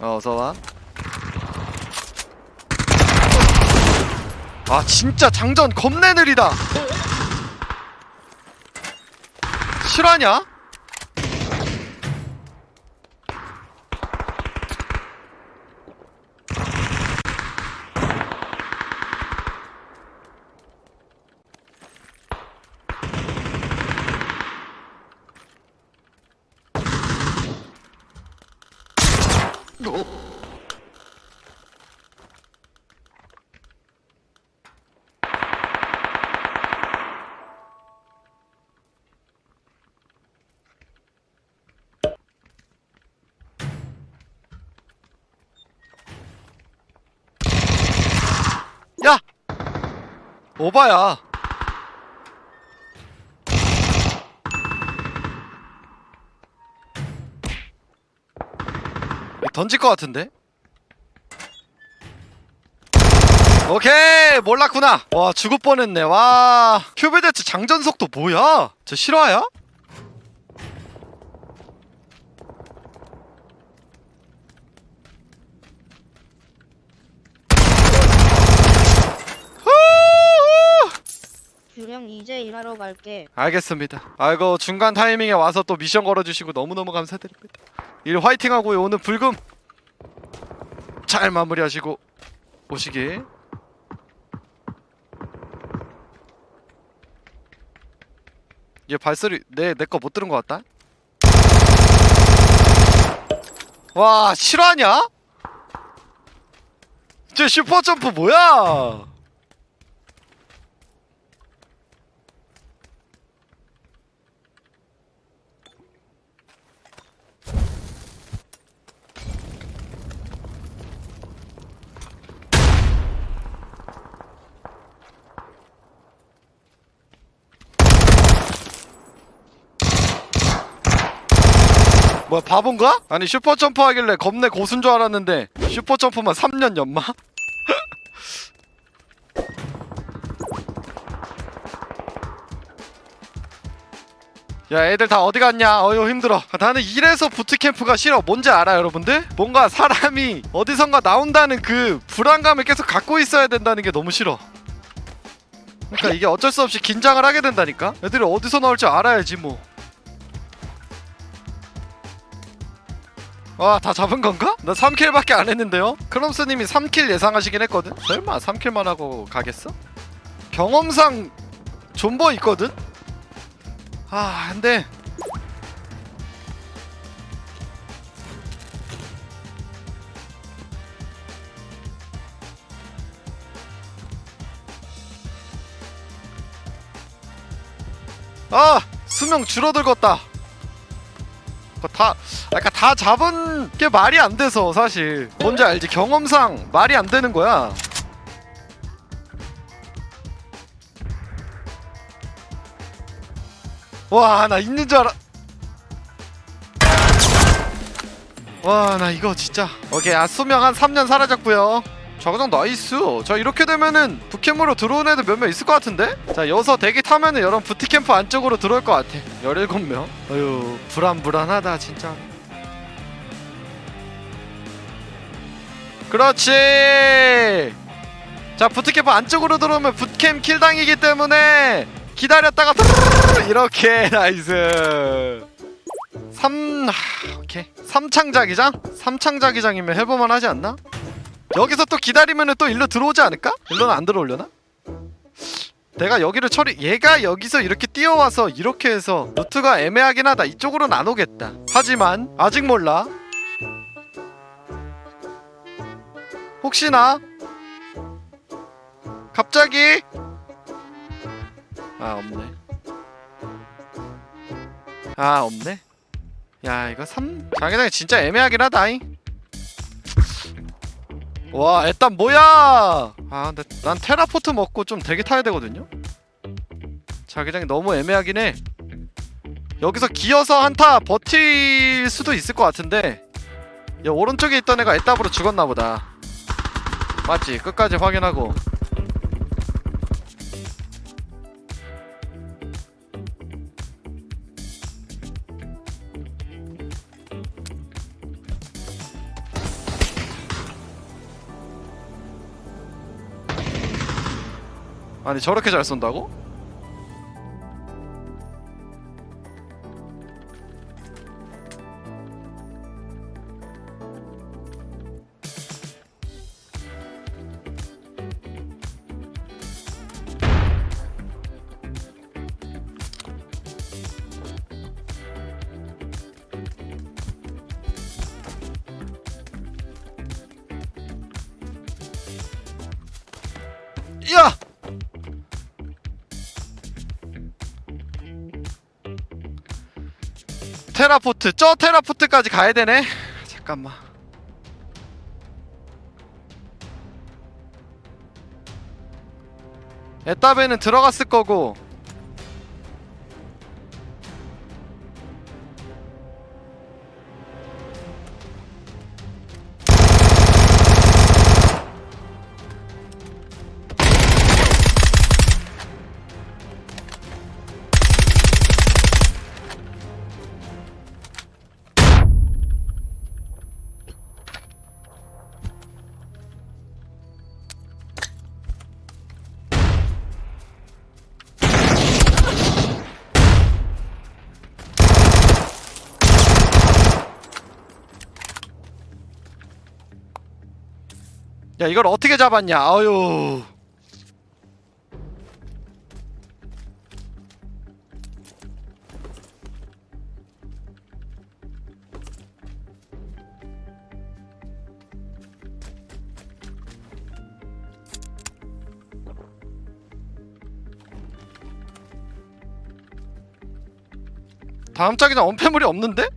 어, 어서 와 아 진짜 장전 겁내 느리다 실화냐? 야! 오바야 던질 것 같은데? 오케이 몰랐구나 와 죽을 뻔했네 와 큐베데츠 장전 속도 뭐야 저 실화야? 규령 이제 일하러 갈게. 알겠습니다. 아이고 중간 타이밍에 와서 또 미션 걸어주시고 너무너무 감사드립니다. 일 화이팅하고요 오늘 불금 잘 마무리하시고 오시길 얘 발소리 내내 거 못 들은 것 같다? 와 실화냐? 저 슈퍼 점프 뭐야 뭐야 바본가? 아니 슈퍼점프 하길래 겁내 고수인 줄 알았는데 슈퍼점프만 3년 연마? 야 애들 다 어디 갔냐 어휴 힘들어 나는 이래서 부트캠프가 싫어 뭔지 알아 여러분들? 뭔가 사람이 어디선가 나온다는 그 불안감을 계속 갖고 있어야 된다는 게 너무 싫어 그러니까 이게 어쩔 수 없이 긴장을 하게 된다니까 애들이 어디서 나올지 알아야지 뭐 와, 다 잡은 건가? 나 3킬밖에 안 했는데요? 크롬스님이 3킬 예상하시긴 했거든? 설마 3킬만 하고 가겠어? 경험상 존버 있거든? 아, 근데 아! 수명 줄어들겠다 그거 다 약간 다 잡은 게 말이 안 돼서 사실. 뭔지 알지? 경험상 말이 안 되는 거야. 와 나 있는 줄 알아. 와 나 이거 진짜. 오케이 아 수명 한 3년 사라졌고요 저거장 나이스. 자 이렇게 되면은 부캠으로 들어온 애들 몇 명 있을 것 같은데? 자 여기서 대기 타면은 여러분 부트캠프 안쪽으로 들어올 것 같아. 17명. 어휴 불안불안하다 진짜. 그렇지! 자 부트캠프 안쪽으로 들어오면 부트캠 킬당이기 때문에 기다렸다가 이렇게 나이스. 3 하, 오케이. 3창 자기장? 3창 자기장이면 해볼만 하지 않나? 여기서 또 기다리면은 또 일로 들어오지 않을까? 일로는 안 들어오려나? 내가 여기를 처리 얘가 여기서 이렇게 뛰어와서 이렇게 해서 루트가 애매하긴 하다. 이쪽으로는 안 오겠다. 하지만 아직 몰라. 혹시나 갑자기 아 없네. 아 없네? 야 이거 3 자기장이 진짜 애매하긴 하다잉 와 일단 뭐야? 아 근데 난 테라포트 먹고 좀 대기 타야 되거든요? 자기장이 너무 애매하긴 해. 여기서 기어서 한타 버틸 수도 있을 것 같은데 야 오른쪽에 있던 애가 애답으로 죽었나 보다. 맞지? 끝까지 확인하고 아니 저렇게 잘 쏜다고? 야! 테라포트 저 테라포트까지 가야 되네. 잠깐만. 에따베는 들어갔을 거고 야 이걸 어떻게 잡았냐 아유 다음 짝이나 언패물이 없는데?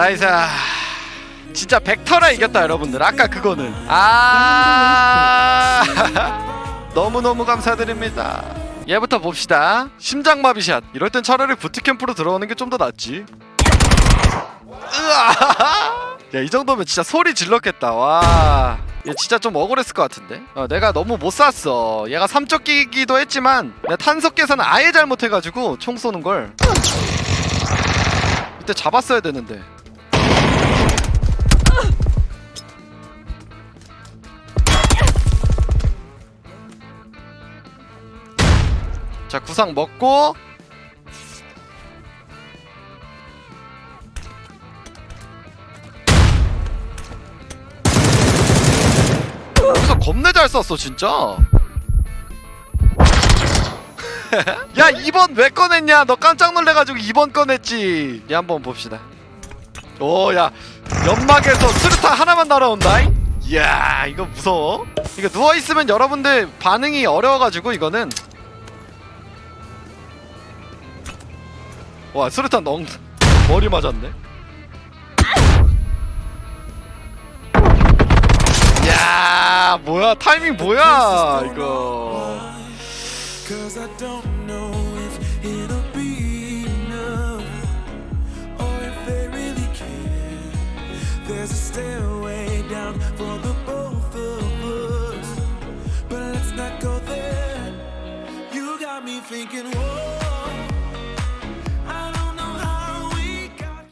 나이스 진짜 벡터라 이겼다 여러분들 아까 그거는 아 너무너무 감사드립니다 얘부터 봅시다 심장마비샷 이럴 땐 차라리 부트캠프로 들어오는 게 좀 더 낫지 야이 정도면 진짜 소리 질렀겠다 와. 얘 진짜 좀 억울했을 것 같은데. 어, 내가 너무 못 쐈어. 얘가 삼적기기도 했지만 내가 탄속 계산을 아예 잘못해가지고 총 쏘는 걸. 이때 잡았어야 되는데. 자 구상 먹고. 여기서 겁내 잘 쐈어 진짜. 야 2번 왜 꺼냈냐? 너 깜짝 놀래가지고 2번 꺼냈지. 얘 한번 봅시다. 오야. 연막에서 수류탄 하나만 날아온다. 이야 이거 무서워. 이거 누워있으면 여러분들 반응이 어려워가지고 이거는 와 수류탄 엉 머리 맞았네. 야 뭐야? 타이밍 뭐야 이거